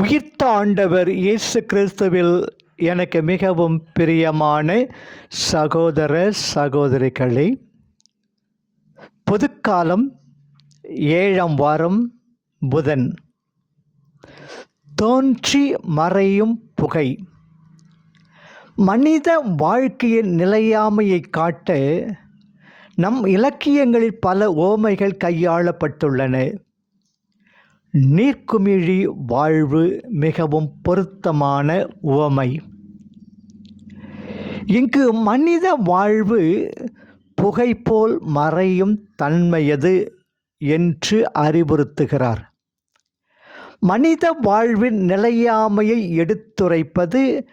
உயிர்த்த ஆண்டவர் இயேசு கிறிஸ்துவில் எனக்கு மிகவும் பிரியமான சகோதர சகோதரிகளே பொதுக்காலம் ஏழாம் வாரம் புதன். தோன்றி மறையும் புகை. மனித வாழ்க்கையின் நிலையாமையை காட்ட நம் இலக்கியங்களில் பல ஓமைகள் கையாளப்பட்டுள்ளன. நீர்க்குமிழி வாழ்வு மிகவும் பொருத்தமான உவமை. இங்கு மனித வாழ்வு புகைப்போல் மறையும் தன்மையது என்று அறிவுறுத்துகிறார். மனித வாழ்வின் நிலையாமையை எடுத்துரைப்பது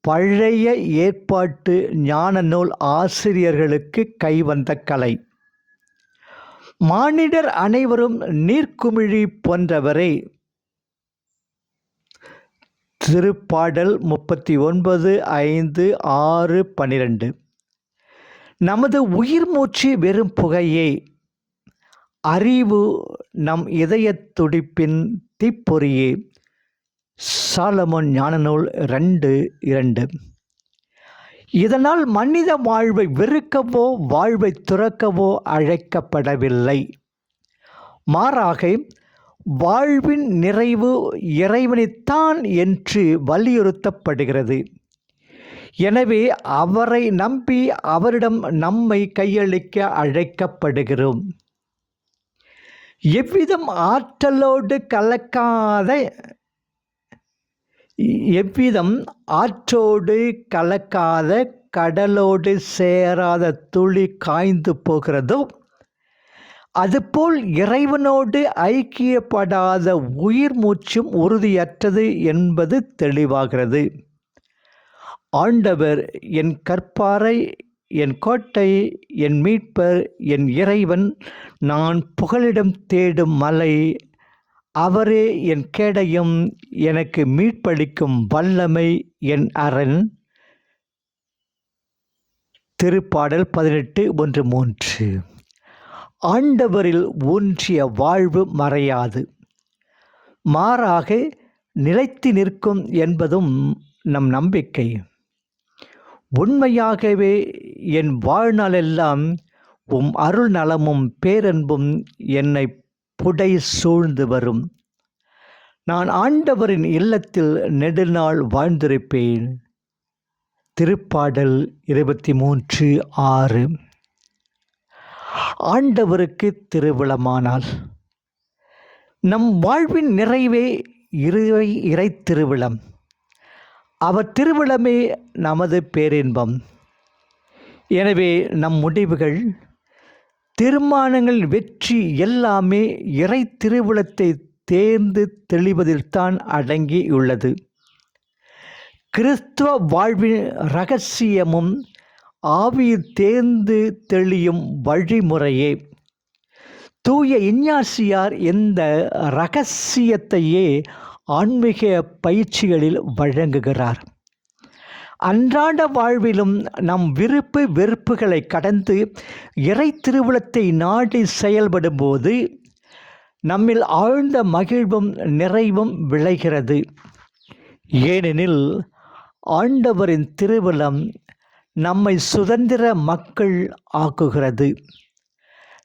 பழைய ஏற்பாட்டு ஞான நூல் ஆசிரியர்களுக்கு கைவந்த கலை. மானிடர் அனைவரும் நீர்க்குமிழி போன்றவரை. திருப்பாடல் முப்பத்தி ஒன்பது ஐந்து ஆறு பன்னிரண்டு. நமது உயிர் மூச்சு வெறும் புகையே. அறிவு நம் இதயத் துடிப்பின் தீப்பொறியே. சாலமோன் ஞானநூல் ரெண்டு இரண்டு. இதனால் மனித வாழ்வை வெறுக்கவோ வாழ்வை துறக்கவோ அழைக்கப்படவில்லை. மாறாக வாழ்வின் நிறைவு இறைவனைத்தான் என்று வலியுறுத்தப்படுகிறது. எனவே அவரை நம்பி அவரிடம் நம்மை கையளிக்க அழைக்கப்படுகிறோம். எவ்விதம் ஆற்றலோடு கலக்காத எவ்விதம் ஆற்றோடு கலக்காத கடலோடு சேராத துளி காய்ந்து போகிறதோ அதுபோல் இறைவனோடு ஐக்கியப்படாத உயிர் மூச்சும் உறுதியற்றது என்பது தெளிவாகிறது. ஆண்டவர் என் கற்பாறை என் கோட்டை என் மீட்பர் என் இறைவன் நான் புகலிடம் தேடும் மலை அவரே என் கேடையும் எனக்கு மீட்பளிக்கும் வல்லமை என் அரண். திருப்பாடல் பதினெட்டு ஒன்று மூன்று. ஆண்டவரில் ஊன்றிய வாழ்வு மறையாது. மாறாக நிலைத்து நிற்கும் என்பதும் நம் நம்பிக்கை. உண்மையாகவே என் வாழ்நாளெல்லாம் உம் அருள் நலமும் பேரன்பும் என்னை புடை சூழ்ந்து வரும். நான் ஆண்டவரின் இல்லத்தில் நெடுநாள் வாழ்ந்திருப்பேன். திருப்பாடல் இருபத்தி மூன்று ஆறு. ஆண்டவருக்கு திருவிழமானால் நம் வாழ்வின் நிறைவே இறை இறை திருவிழம் அவர் திருவிழமே நமது பேரின்பம். எனவே நம் முடிவுகள் திருமானங்கள் வெற்றி எல்லாமே இறை திருவிழத்தை தேர்ந்து தெளிவதில்தான் அடங்கியுள்ளது. கிறிஸ்துவ வாழ்வின் ரகசியமும் ஆவியில் தேர்ந்து தெளியும் வழிமுறையே. தூய இஞ்ஞாசியார் இந்த ரகசியத்தையே ஆன்மீக பயிற்சிகளில் வழங்குகிறார். அன்றாட வாழ்விலும் நம் விருப்பு வெறுப்புகளை கடந்து இறை திருவிழத்தை நாடி செயல்படும் போது நம்மில் ஆழ்ந்த மகிழ்வும் நிறைவும் விளைகிறது. ஏனெனில் ஆண்டவரின் திருவிழம் நம்மை சுதந்திர மக்கள் ஆக்குகிறது.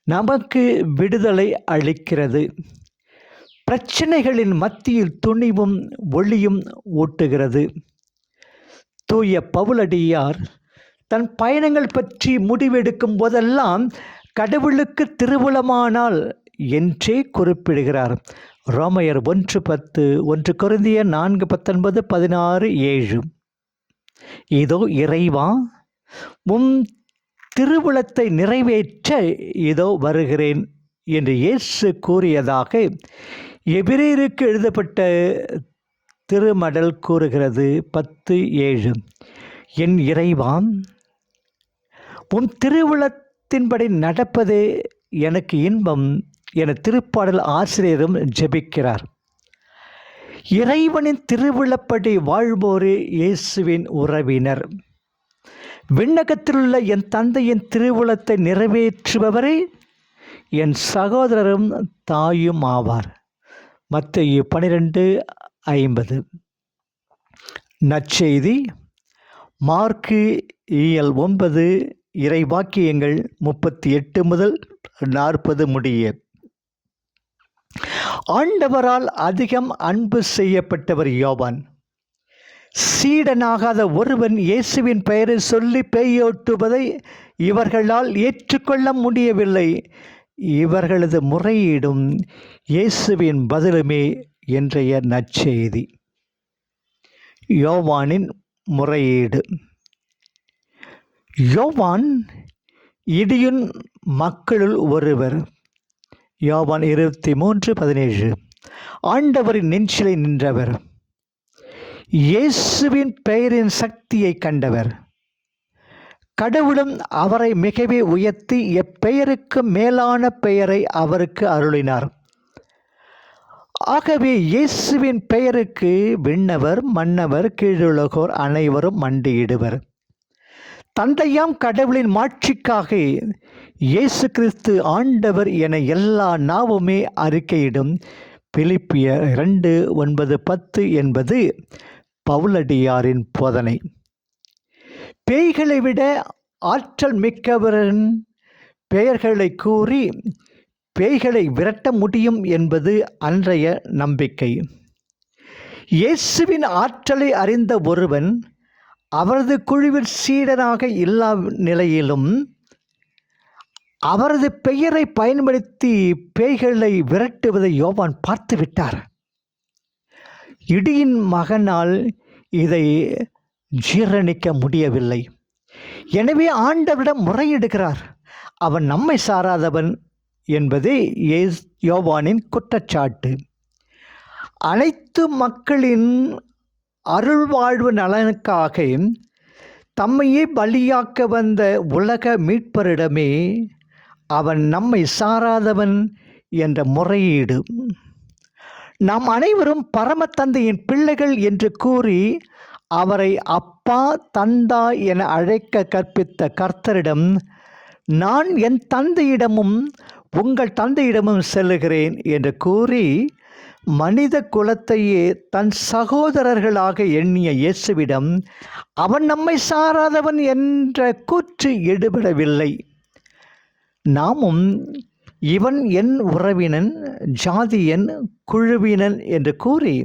நமக்கு விடுதலை அளிக்கிறது. பிரச்சனைகளின் மத்தியில் துணிவும் ஒளியும் ஊட்டுகிறது. தூய பவுலடியார் தன் பயணங்கள் பற்றி முடிவெடுக்கும் போதெல்லாம் கடவுளுக்கு திருவுளமானால் என்றே குறிப்பிடுகிறார். ரோமையர் ஒன்று பத்து ஒன்று குருந்திய நான்கு பத்தொன்பது பதினாறு ஏழு. இதோ இறைவா உம் திருவுளத்தை நிறைவேற்ற இதோ வருகிறேன் என்று இயேசு கூறியதாக எபிரேருக்கு எழுதப்பட்ட திருமடல் கூறுகிறது பத்து ஏழு. என் இறைவாம் உன் திருவிழத்தின்படி நடப்பதே எனக்கு இன்பம் என திருப்பாடல் ஆசிரியரும் ஜெபிக்கிறார். இறைவனின் திருவிழப்படி வாழ்வோரே இயேசுவின் உறவினர். விண்ணகத்திலுள்ள என் தந்தையின் திருவிழத்தை நிறைவேற்றுபவரே என் சகோதரரும் தாயும் ஆவார் மற்ற பனிரெண்டு ஐம்பது. நற்செய்தி மார்க்கு இயல் ஒன்பது இறைவாக்கியங்கள் முப்பத்தி எட்டு முதல் நாற்பது முடிய. ஆண்டவரால் அதிகம் அன்பு செய்யப்பட்டவர் யோவான். சீடனாகாத ஒருவன் இயேசுவின் பெயரை சொல்லி பேயோட்டுவதை இவர்களால் ஏற்றுக்கொள்ள முடியவில்லை. இவர்களது முறையீடும் இயேசுவின் பதிலுமே இன்றைய நற்செய்தி? யோவானின் முறையீடு. யோவான் இடியுன் மக்களுள் ஒருவர். யோவான் இருபத்தி மூன்று பதினேழு. ஆண்டவரின் நெஞ்சிலை நின்றவர். இயேசுவின் பெயரின் சக்தியை கண்டவர். கடவுளும் அவரை மிகவே உயர்த்தி எப்பெயருக்கு மேலான பெயரை அவருக்கு அருளினார். ஆகவே இயேசுவின் பெயருக்கு விண்ணவர் மன்னவர் கீழுலகோர் அனைவரும் மண்டியிடுவர். தந்தையாம் கடவுளின் மாட்சிக்காக இயேசு கிறிஸ்து ஆண்டவர் என எல்லா நாவுமே அறிக்கையிடும். பிலிப்பிய இரண்டு ஒன்பது பத்து என்பது பவுலடியாரின் போதனை. பேய்களை விட ஆற்றல் மிக்கவரின் பெயர்களை கூறி பேய்களை விரட்ட முடியும் என்பது அன்றைய நம்பிக்கை. இயேசுவின் ஆற்றலை அறிந்த ஒருவன் அவரது குழுவில் சீடனாக இல்லா நிலையிலும் அவரது பெயரை பயன்படுத்தி பேய்களை விரட்டுவதை யோவான் பார்த்து விட்டார். இடியின் மகனால் இதை ஜீரணிக்க முடியவில்லை. எனவே ஆண்டவரிடம் முறையிடுகிறார். அவன் நம்மை சாராதவன் என்பதே ஏஸ் யோவானின் குற்றச்சாட்டு. அனைத்து மக்களின் அருள்வாழ்வு நலனுக்காக தம்மையே பலியாக்க வந்த உலக மீட்பரிடமே அவன் நம்மை சாராதவன் என்ற முறையீடு. நாம் அனைவரும் பரமத்தந்தையின் பிள்ளைகள் என்று கூறி அவரை அப்பா தந்தா என அழைக்க கற்பித்த கர்த்தரிடம் நான் என் தந்தையிடமும் உங்கள் தந்தையிடமும் செல்லுகிறேன் என்று கூறி மனித குலத்தையே தன் சகோதரர்களாக எண்ணிய இயேசுவிடம் அவன் நம்மை சாராதவன் என்ற கூற்று எடுபடவில்லை. நாமும் இவன் என் உறவினன் ஜாதியன் குழுவினன் என்று கூறி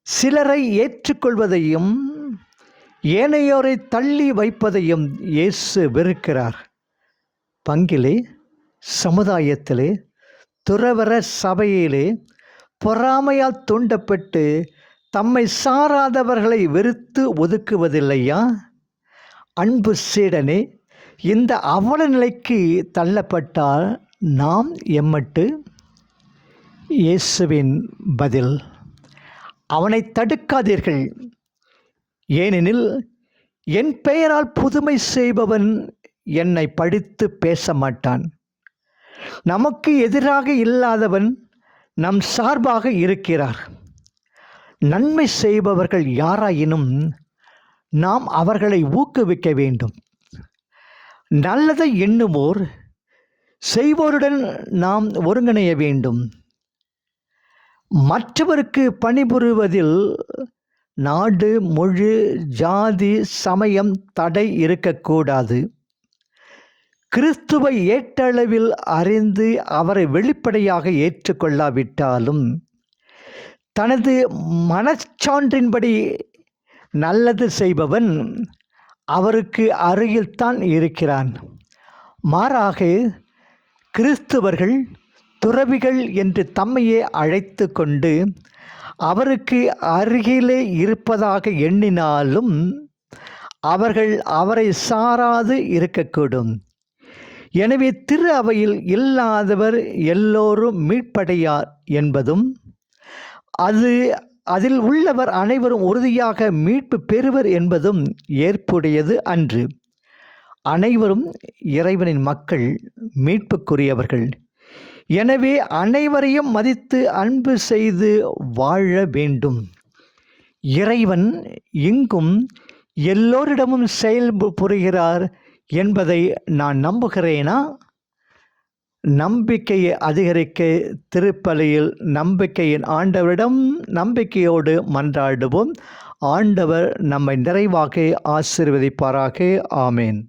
சிலரை ஏற்றுக்கொள்வதையும் ஏனையோரை தள்ளி வைப்பதையும் இயேசு வெறுக்கிறார். பங்கிலே சமுதாயத்திலே துறவர சபையிலே பொறாமையால் தூண்டப்பட்டு தம்மை சாராதவர்களை வெறுத்து ஒதுக்குவதில்லையா? அன்பு சீடனே இந்த அவல நிலைக்கு தள்ளப்பட்டால் நாம் எம்மட்டு? இயேசுவின் பதில் அவனை தடுக்காதீர்கள். ஏனெனில் என் பெயரால் புதுமை செய்பவன் என்னை படித்து பேச மாட்டான். நமக்கு எதிராக இல்லாதவன் நம் சார்பாக இருக்கிறார். நன்மை செய்பவர்கள் யாராயினும் நாம் அவர்களை ஊக்குவிக்க வேண்டும். நல்லதை எண்ணுவோர் செய்வோருடன் நாம் ஒருங்கிணைய வேண்டும். மற்றவருக்கு பணிபுரிவதில் நாடு மொழி ஜாதி சமயம் தடை இருக்கக்கூடாது. கிறிஸ்துவை ஏற்றளவில் அறிந்து அவரை வெளிப்படையாக ஏற்றுக்கொள்ளாவிட்டாலும் தனது மனச்சான்றின்படி நல்லது செய்பவன் அவருக்கு அருகில்தான் இருக்கிறான். மாறாக கிறிஸ்துவர்கள் துறவிகள் என்று தம்மையே அழைத்து கொண்டு அவருக்கு அருகிலே இருப்பதாக எண்ணினாலும் அவர்கள் அவரை சாராது இருக்கக்கூடும். எனவே திரு அவையில் இல்லாதவர் எல்லோரும் மீட்படையார் என்பதும் அது அதில் உள்ளவர் அனைவரும் உறுதியாக மீட்பு பெறுவர் என்பதும் ஏற்புடையது அன்று. அனைவரும் இறைவனின் மக்கள் மீட்புக்குரியவர்கள். எனவே அனைவரையும் மதித்து அன்பு செய்து வாழ வேண்டும். இறைவன் இங்கும் எல்லோரிடமும் செயல் புரிகிறார். என்பதை நான் நம்புகிறேனா? நம்பிக்கையை அதிகரிக்க திருப்பலியில் நம்பிக்கையின் ஆண்டவரிடம் நம்பிக்கையோடு மன்றாடுவோம். ஆண்டவர் நம்மை நிறைவாக ஆசீர்வதிப்பாராக. ஆமேன்.